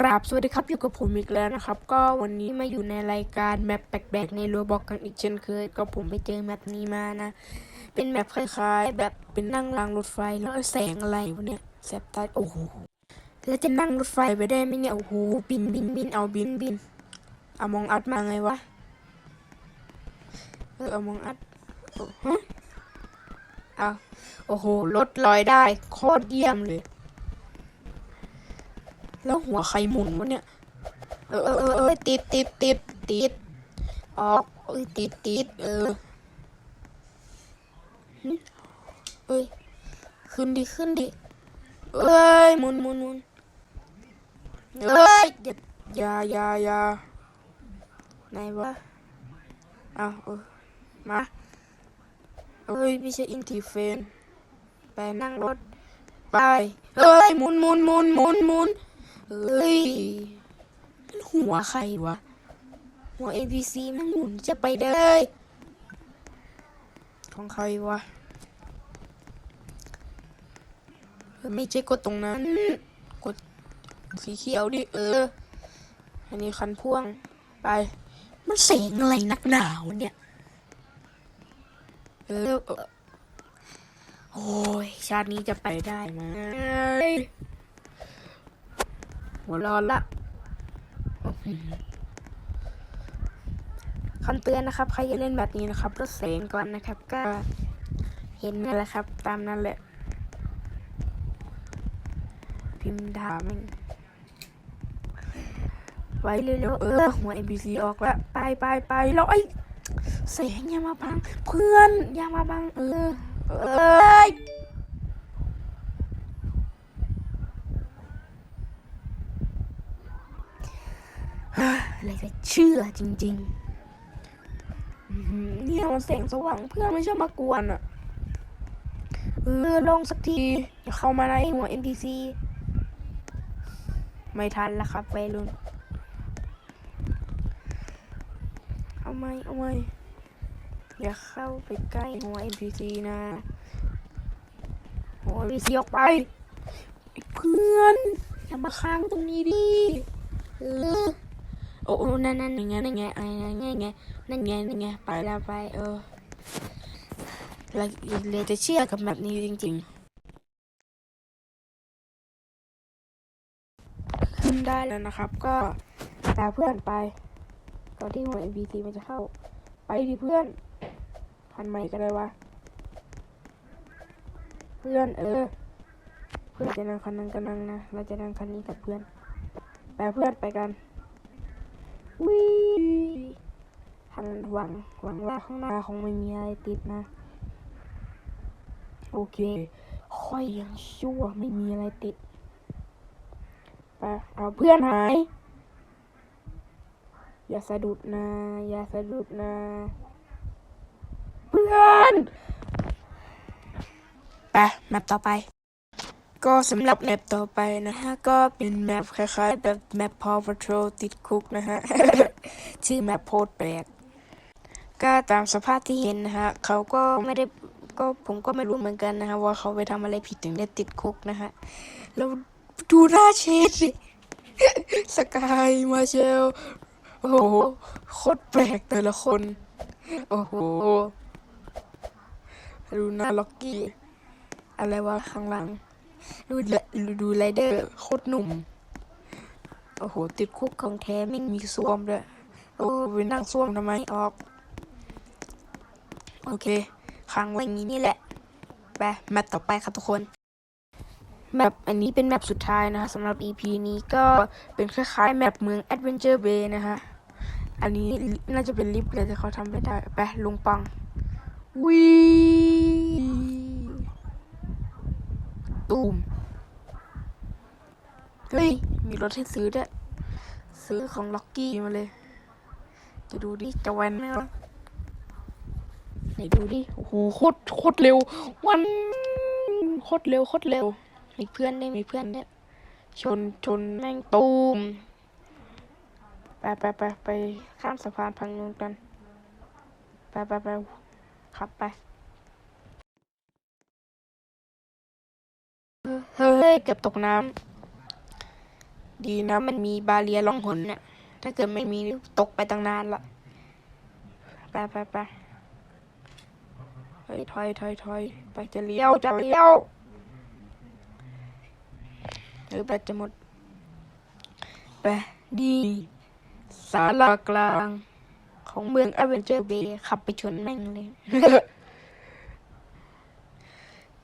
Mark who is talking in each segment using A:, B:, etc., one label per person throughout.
A: กราบสวัสดีครับอยู่กับผมอีกแล้วนะครับ ก็วันนี้มาอยู่ในรายการแมปแปลกๆในรัวบอกกันอีกเช่นเคย ก็ผมไปเจอแมปนี้มานะ เป็นแมปคล้ายๆ แบบเป็นนั่งรางรถไฟแล้วแสงอะไรวะเนี่ยแสบตาโอ้โหแล้วจะนั่งรถไฟไปได้ไหมเนี่ยโอ้โหบินบินบินเอาบินบินเอามองอัดมาไงวะเออเอามองอัดอ้ฮะเอาโอ้โหรถลอยได้โคตรเยี่ยมเลย แล้วหัวใครหมุนวะเนี่ย เออเออเออติดติดติดติดออกเอ้ยติดติดเออเอ้ยขึ้นดิขึ้นดิเอ้ยหมุนหมุนหมุนเอ้ยอย่าอย่าอย่าไหนวะเอาเออมาเอ้ยไม่ใช่อินทีเฟนไปนั่งรถไปเอ้ยหมุนหมุนหมุนหมุนหมุน เฮ้ยมันหัวใครวะ หัว NPC มันหมุนจะไปได้ ของใครวะ ไม่ใช่กดตรงนั้น กดสีเขียวดิเออ อันนี้คันพ่วง ไป มันเสียงอะไรนักหนาวเนี่ย เออ โอ้ย ชาตินี้จะไปได้ไหม หัวร้อนละคำเตือนนะครับ ใครจะเล่นแบบนี้นะครับลดเสียงก่อนนะครับ ก็เห็นนั่นแหละครับ ตามนั้นแหละ พิมพ์ด่าแมันไว้เร็วๆเออหัว NPC ออกล้วไปไปไปแล้วไอ้เสียงอย่ามาบัง เพื่อนอย่ามาบังเออเอ้ อะไรจะเชื่อจริงๆเนี่ยมันแสงสว่างเพื่อนไม่ชอบมากวนอะ เออลงสักที เข้ามาในหัว NPC ไม่ทันแล้วครับวัยรุ่น เอาไหมเอาไหมอย่าเข้าไปใกล้หัว NPC นะหัว NPC ออกไป เพื่อนอย่ามาค้างตรงนี้ดิเออ โอ้นั่นนั่นยังไงนั่นไงไอ้นั่นไงไงนั่นไงนั่นไงไปแล้วไปเออเราเลยจะเชื่อกับแบบนี้จริงๆ ขึ้นได้แล้วนะครับ ก็ตาเพื่อนไปก่อนที่หัว NPC มันจะเข้า ไปดิเพื่อน พันใหม่ก็ได้วะ เพื่อนเออ เพื่อนจะนั่งคันนั้นก็นั่งนะ เราจะนั่งคันนี้กับเพื่อน ไปเพื่อนไปกัน วิหันหวังหวังว่าข้างหน้าคงไม่มีอะไรติดนะ โอเค ค่อยยังชั่วไม่มีอะไรติดไปเอาเพื่อนหาย อย่าสะดุดนะ อย่าสะดุดนะ เพื่อน ไปแมปต่อไป ก็สำหรับแมปต่อไปนะฮะ ก็เป็นแมปคล้ายๆ แบบแมป Paw Patrol ติดคุกนะฮะ ชื่อแมปโพดแปลก ก็ตามสภาพที่เห็นนะฮะ เขาก็ไม่ได้ก็ผมก็ไม่รู้เหมือนกันนะฮะ ว่าเขาไปทำอะไรผิดถึงได้ติดคุกนะฮะ แล้วดูหน้าเชดสิสกายมาเชล โอ้โหโคตรแปลกแต่ละคน โอ้โหดูหน้าล็อกกี้ อะไรวะข้างหลัง ดูเลดูไรเดอร์โคตรหนุ่ม โอ้โห ติดคุกของแท้ไม่มีส้วมด้วยโอ้ไปนั่งส้วมทำไมออก โอเคค้างไว้นี้นี่แหละไปแมปต่อไปครับทุกคนแมปอันนี้เป็นแมปสุดท้ายนะคะสำหรับ EP นี้ก็เป็นคล้ายๆแมปเมือง Adventure Bay นะคะอันนี้น่าจะเป็นลิฟต์เลยแต่เขาทำไม่ได้ ไปลุงปังวี ตูมเฮ้ย มีรถให้ซื้อด้วย ซื้อของล็อกกี้มาเลย จะดูดิ จะแวนไหมวะไหนดูดิ โอ้โห โคตร โคตรเร็ว วัน โคตรเร็ว โคตรเร็ว มีเพื่อนได้วยมีเพื่อนได้วยชน ชนแม่งตูม ไปไปไปไปข้ามสะพานพังนู้นกัน ไปไปไปขับไป ฮ้ยเกือบตกน้ำดีนะมันมีบาเรียล่องหนน่ะ ถ้าเกิดไม่มีตกไปตั้งนานละไปไปไปเฮ้ยถอยถอยถอยไปจะเลี้ยวจะเลี้ยวเออแบตจะหมดไปดีสาลากลางของเมืองอเวนเจอร์เบย์ขับไปชนแม่งเลย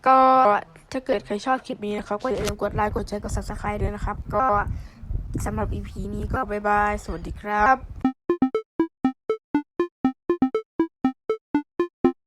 A: ก็ ถ้าเกิดใครชอบคลิปนี้นะครับ ก็อย่าลืมกดไลค์กดแชร์กด subscribe ด้วยนะครับ ก็สำหรับ EP นี้ก็บายบาย สวัสดีครับ